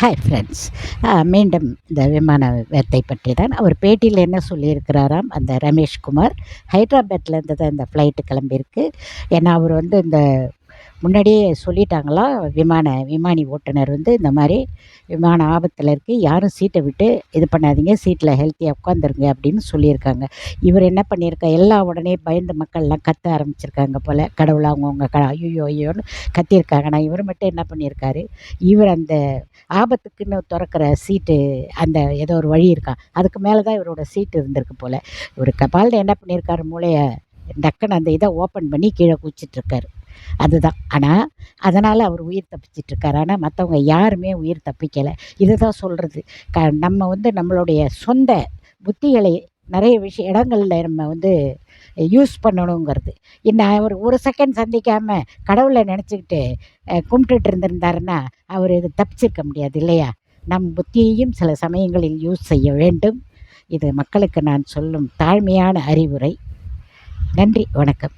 Hi friends மீண்டும் இந்த விமான விபத்தை பற்றி தான் அவர் பேட்டியில் என்ன சொல்லியிருக்கிறாராம் அந்த ரமேஷ்குமார். ஹைதராபாத்லேருந்து தான் இந்த ஃப்ளைட்டு கிளம்பியிருக்கு. ஏன்னா அவர் வந்து இந்த முன்னாடியே சொல்லிட்டாங்களா விமான விமானி ஓட்டுநர் வந்து இந்த மாதிரி விமான ஆபத்தில் இருக்குது யாரும் சீட்டை விட்டு இது பண்ணாதீங்க சீட்டில் ஹெல்த்தியாக உட்காந்துருங்க அப்படின்னு சொல்லியிருக்காங்க. இவர் என்ன பண்ணியிருக்கா எல்லா உடனே பயந்து மக்கள்லாம் கத்த ஆரம்பிச்சிருக்காங்க போல் கடவுள் அவங்கவுங்க க ஐயோ ஐயோன்னு கத்தியிருக்காங்க. ஆனால் இவர் மட்டும் என்ன பண்ணியிருக்காரு இவர் அந்த ஆபத்துக்குன்னு திறக்கிற சீட்டு அந்த ஏதோ ஒரு வழி இருக்கா அதுக்கு மேலே தான் இவரோட சீட்டு இருந்திருக்கு போல். இவர் கபாலில் என்ன பண்ணியிருக்காரு மூளையை டக்குன்னு அந்த இதை ஓப்பன் பண்ணி கீழே குச்சிட்ருக்காரு அதுதான். ஆனால் அதனால் அவர் உயிர் தப்பிச்சிட்ருக்காரு. ஆனால் மற்றவங்க யாருமே உயிர் தப்பிக்கலை. இதை தான் சொல்கிறது க நம்ம வந்து நம்மளுடைய சொந்த புத்திகளை நிறைய விஷய இடங்களில் நம்ம வந்து யூஸ் பண்ணணுங்கிறது. இன்னும் அவர் ஒரு செகண்ட் சந்திக்காமல் கடவுளை நினச்சிக்கிட்டு கும்பிட்டுட்டு இருந்திருந்தாருன்னா அவர் இது தப்பிச்சிருக்க முடியாது இல்லையா? நம் புத்தியையும் சில சமயங்களில் யூஸ் செய்ய வேண்டும். இது மக்களுக்கு நான் சொல்லும் தாழ்மையான அறிவுரை. நன்றி வணக்கம்.